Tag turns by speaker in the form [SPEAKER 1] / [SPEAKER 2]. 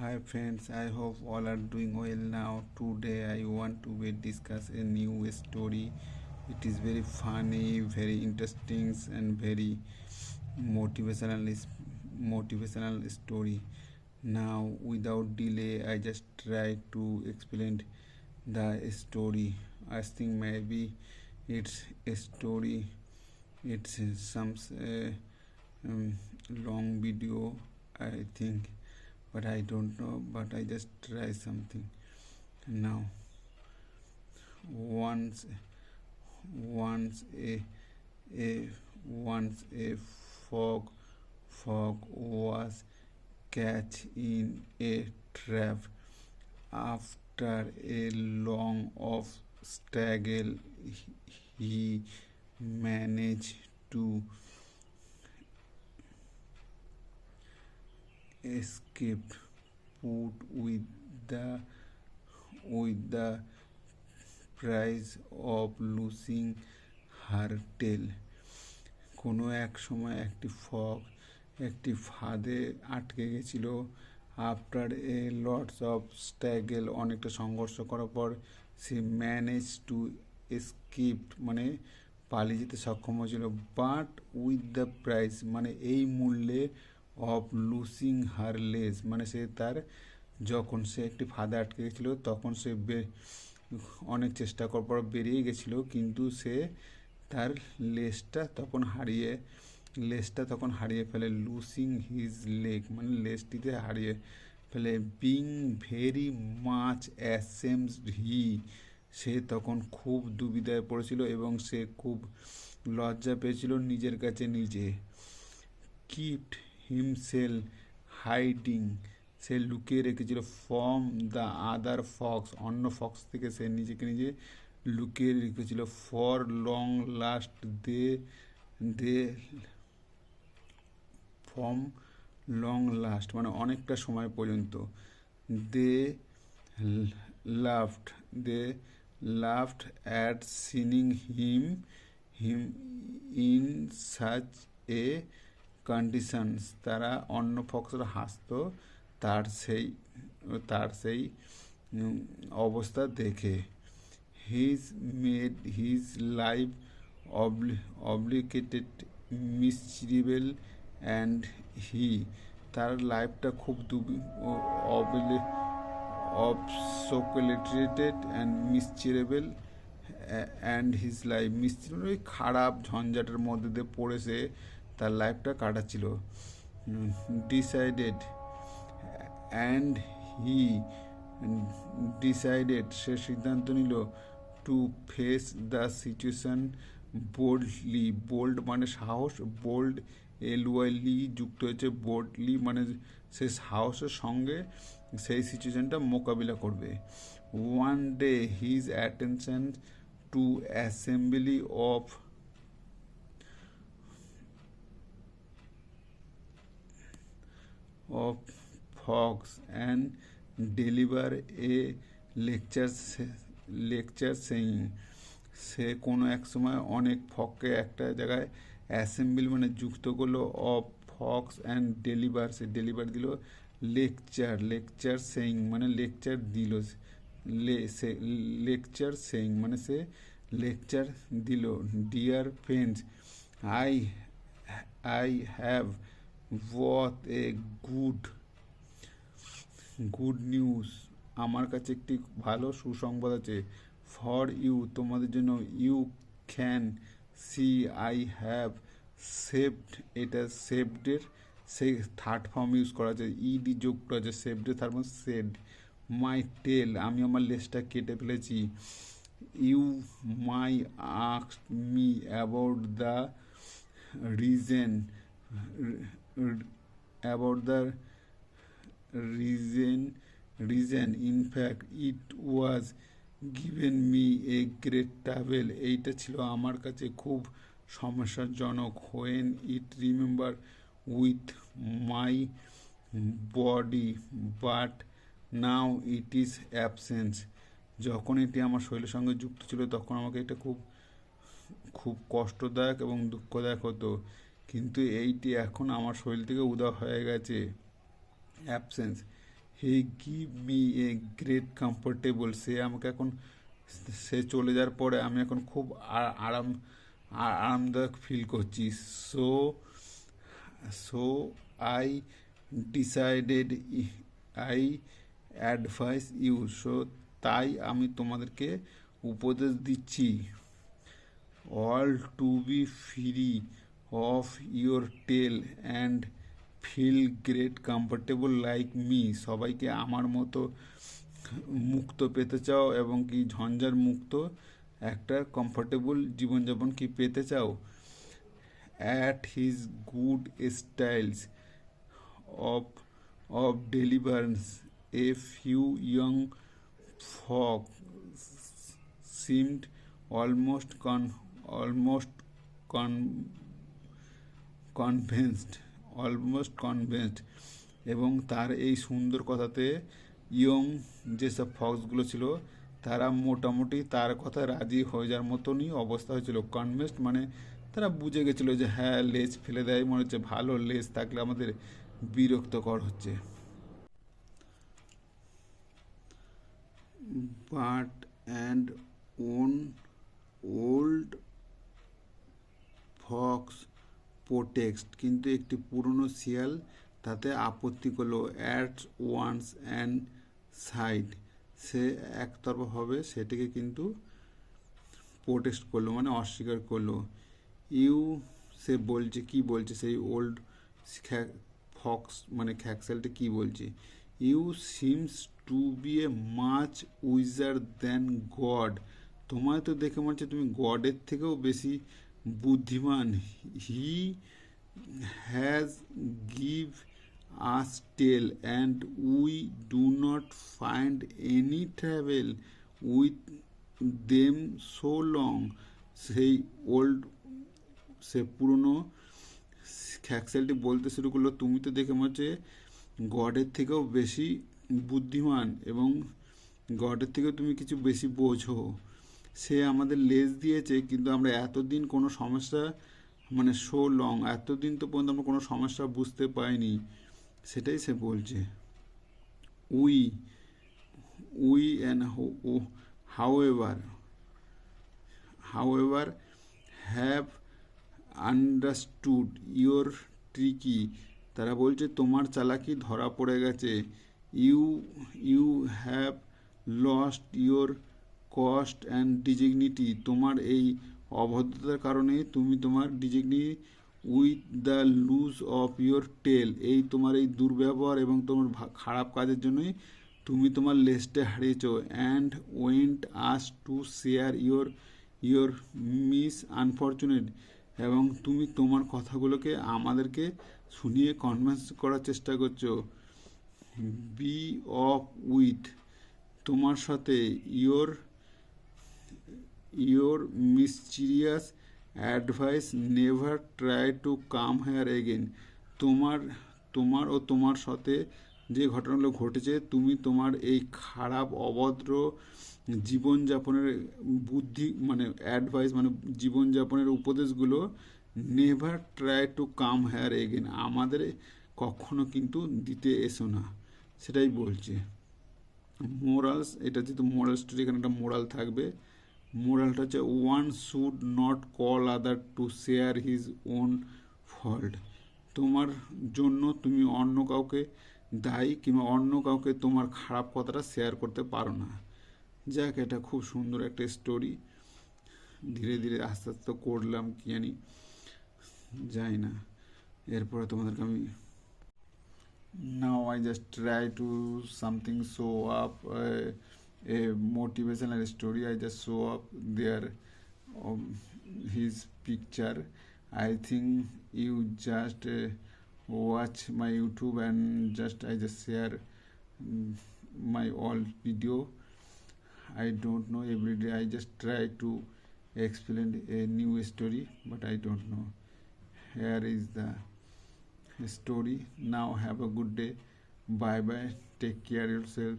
[SPEAKER 1] Hi friends, I hope all are doing well now. Today I want to discuss a new story. It is very funny, very interesting, and very motivational motivational story. Now, without delay, I just try to explain the story. I think maybe it's a story. It's some uh, um, long video. I think but I don't know. But I just try something now. Once, once a, a once a fog, fog was catch in a trap. After a long of struggle, he managed to escape put with the with the price of losing her tail. কোনো এক সময় একটি ফক একটি ফাঁদে আটকে গেছিল। After a lots of struggle অনেকটা সংঘর্ষ করার পর সে ম্যানেজ টু এসকিপ মানে পালিয়ে যেতে সক্ষম হয়েছিল। বাট উইথ দ্য প্রাইস মানে এই মূল্যে অফ লুসিং হার লেস মানে সে তার যখন সে একটি ফাঁদে আটকে গেছিল, তখন সে অনেক চেষ্টা করার পর বেরিয়ে গেছিল, কিন্তু সে তার লেসটা তখন হারিয়ে লেসটা তখন হারিয়ে ফেলে। লুসিং হিজ লেগ মানে লেসটিতে হারিয়ে ফেলে। Being very much ashamed he. সে তখন খুব দুবিধায় পড়েছিল এবং সে খুব লজ্জা পেয়েছিল নিজের কাছে নিজে। কিপড হিমসেল হাইডিং সে লুকিয়ে রেখেছিল ফ্রম দ্য আদার ফক্স অন্য ফক্স থেকে সে নিজেকে নিজে লুকিয়ে রেখেছিল for long last they they from long last মানে অনেকটা সময় পর্যন্ত। They laughed they laughed at seeing him him in such a conditions তারা অন্য ফক্সরা হাসত তার সেই তার সেই অবস্থা দেখে। His made his life obligated miserable and he তার লাইফটা খুব অবসোকুলেটেড and miserable and his life miserable ওই খারাপ ঝঞ্ঝাটের মধ্যে দিয়ে পড়েছে তার লাইফটা কাটাচ্ছিল। ডিসাইডেড অ্যান্ড হি ডিসাইডেড সে সিদ্ধান্ত নিল to face the situation boldly bold মানে সাহস বোল্ড এল ওয়াইলি যুক্ত হয়েছে বোল্ডলি মানে সে সাহসের সঙ্গে সেই সিচুয়েশনটা মোকাবিলা করবে। One day his attention to assembly of of fox and deliver a lecture lecture saying সে কোনো এক সময় অনেক ফককে একটা জায়গায় অ্যাসেম্বল মানে যুক্ত করল অফ ফক্স অ্যান্ড ডেলিভার সে ডেলিভার দিল লেকচার লেকচার সেইং মানে লেকচার দিল। সে লেকচার সেইং মানে সে লেকচার দিল। Dear friends I I have what a good good news আমার কাছে একটি ভালো সুসংবাদ আছে। ফর ইউ তোমাদের জন্য you can see I have saved এটা সেভডের সেই থার্ড ফর্ম ইউজ করা আছে। ইডি যোগ করা আছে সেভডের third form said my tail আমি আমার লেসটা কেটে ফেলেছি। You may আক্স me about the reason about the reason reason. In fact, it was given me a great trouble এইটা ছিল আমার কাছে খুব সমস্যাজনক। When it remember with my body but now it is absence যখন এটি আমার শরীরের সঙ্গে যুক্ত ছিল, তখন আমাকে এটা খুব খুব কষ্টদায়ক এবং দুঃখদায়ক হতো। কিন্তু এইটি এখন আমার শরীর থেকে উদা হয়ে গেছে। Absence he give me a great comfortable সে আমাকে এখন, সে চলে যাওয়ার পরে আমি এখন খুব আরাম আরামদায়ক ফিল করছি। So so I decided I advice you so তাই আমি তোমাদেরকে উপদেশ দিচ্ছি। All to be free of your tail and feel great comfortable like me সবাইকে আমার মতো মুক্ত পেতে চাও এবং কি ঝঞ্ঝার মুক্ত একটা কমফোর্টেবল জীবনযাপন কি পেতে চাও? At his good styles of of deliverance, a few young folk seemed almost con almost con convinced almost convinced. এবং তার এই সুন্দর কথাতে ইয়ং যেসব ফক্সগুলো ছিল, তারা মোটামুটি তার কথা রাজি হয়ে যাওয়ার মতনই অবস্থা হয়েছিল। কনভেন্সড মানে তারা বুঝে গেছিল যে হ্যাঁ লেজ ফেলে দেয়। মনে হচ্ছে ভালো লেজ থাকলে আমাদের বিরক্তকর হচ্ছে। But and an old fox protested কিন্তু একটি পুরনো শিয়াল তাতে আপত্তি করল অ্যাট ওয়ান্স অ্যান্ড সাইড সে একতরফাভাবে সেটিকে কিন্তু প্রোটেস্ট করল মানে অস্বীকার করল। ইউ, সে বলছে, কি বলছে? সেই ওল্ড ফক্স মানে খ্যাকসেলটা কি বলছে? You seems to be a much wiser than God. তোমায় তো দেখে মনে হচ্ছে তুমি গডের থেকেও বেশি বুদ্ধিমান। He has give us tail and we do not find any travel with them so long সেই ওল্ড সে পুরনো খ্যাকসেলটি বলতে শুরু করল, তুমি তো দেখে মনে হচ্ছে গডের থেকেও বেশি বুদ্ধিমান এবং গডের থেকেও তুমি কিছু বেশি বোঝো। সে আমাদের লেজ দিয়েছে, কিন্তু আমরা এতদিন কোনো সমস্যা মানে সো লং এতদিন তো পর্যন্ত আমরা কোনো সমস্যা বুঝতে পাইনি। সেটাই সে বলছে। We we and however however have understood your tricky তারা বলছে, তোমার চালাকি ধরা পড়ে গেছে। You you have lost your cost and dignity তোমার এই অভদ্রতার কারণে তুমি তোমার dignity with the lose of your tail এই তোমার এই দুর্ব্যবহার এবং তোমার খারাপ কাজের জন্যই তুমি তোমার লেস্টে হারিয়েছো and went us to share your your miss unfortunate এবং তুমি তোমার কথাগুলোকে আমাদেরকে শুনিয়ে কনভিন্স করার চেষ্টা করছ। বি অফ উইথ তোমার সাথে your your mischievous advice never try to come here again তোমার তোমার ও তোমার সাথে যে ঘটনাগুলো ঘটেছে, তুমি তোমার এই খারাপ, অভদ্র জীবনযাপনের বুদ্ধি মানে অ্যাডভাইস মানে জীবনযাপনের উপদেশগুলো never try to come here again আমাদের কখনো কিন্তু দিতে এসো না। সেটাই বলছে। মোরালস এটা যেহেতু মোরাল স্টোরি এখানে একটা মোরাল থাকবে। মোরালটা হচ্ছে one should not call other to share his own fault তোমার জন্য তুমি অন্য কাউকে দায়ী কিংবা অন্য কাউকে তোমার খারাপ কথাটা শেয়ার করতে পারো না। যাক এটা খুব সুন্দর একটা স্টোরি ধীরে ধীরে আস্তে আস্তে করলাম কি জানি যাই না। এরপরে তোমাদেরকে আমি now I just try to something show uh, a motivational story. I just show up there um, his picture. I think you just uh, watch my youtube and just i just share mm, my old video. I don't know every day i just try to explain a new story but i don't know. Here is the story. Now have a good day. Bye bye take care yourself